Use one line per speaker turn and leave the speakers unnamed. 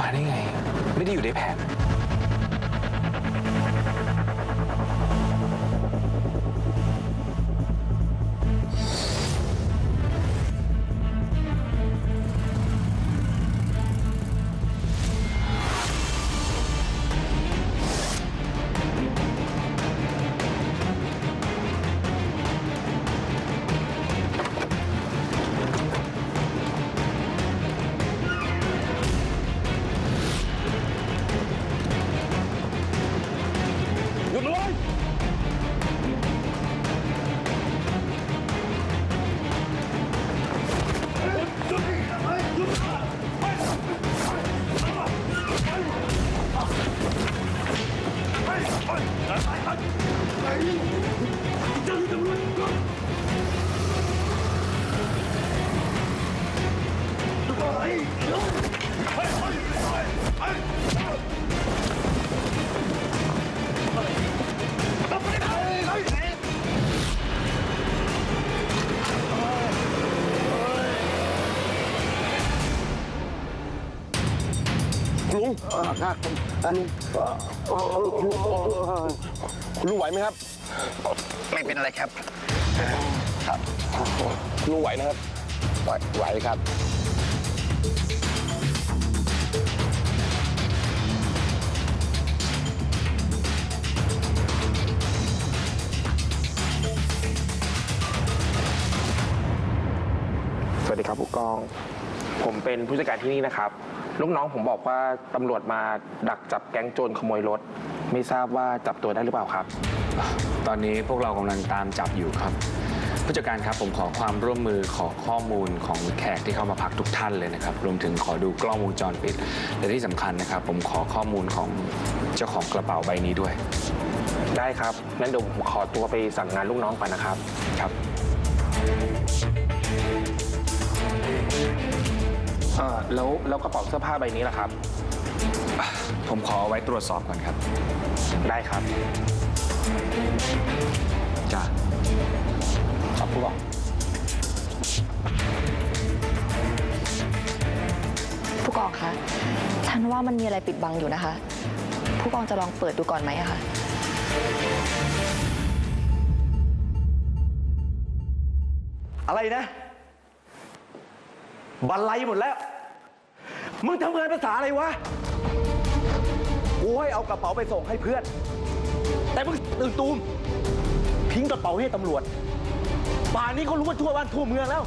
มาได้
ไง ไม่ได้อยู่
ในแผน 快来人来来。人你到底怎么了 ลุง
ครับอันนี้
คุณลุงไหวไหมครับ
ไม่เป็นอะไรครับ ครับ
คุณลุงไหวนะครับ
ไหวไหวครับ
สวัสดีครับผู้กอง ผมเป็นผู้จัดการที่นี่นะครับ ลูกน้องผมบอกว่าตำรวจมาดักจับแก๊งโจรขโมยรถ ไม่ทราบว่าจับตัวได้หรือเปล่าครับ
ตอนนี้พวกเรากำลังตามจับอยู่ครับ ผู้จัดการครับผมขอความร่วมมือขอข้อมูลของแขกที่เข้ามาพักทุกท่านเลยนะครับ รวมถึงขอดูกล้องวงจรปิด และที่สำคัญนะครับ ผมขอข้อมูลของเจ้าของกระเป๋าใบนี้ด้วย
ได้ครับงั้นเดี๋ยวผมขอตัวไปสั่งงานลูกน้องก่อนนะครับ
ครับ
เออแล้วแล้วกระเป๋าเสื้อผ้าใบนี้ล่ะครับ
ผมขอเอาไว้ตรวจสอบก่อนครับ
ได้ครับ
จ้า
ครับผู้กอง
ผู้กองคะ ฉันว่ามันมีอะไรปิดบังอยู่นะคะ ผู้กองจะลองเปิดดูก่อนไหมอะคะ
อะไรนะ บันไลหมดแล้ว มึงทำงานภาษาอะไรวะ กูให้เอากระเป๋าไปส่งให้เพื่อน แต่มึงตื่นตูมทิ้งกระเป๋าให้ตำรวจ ป่านนี้เขารู้ว่าทั่วบ้านทั่วเมืองแล้ว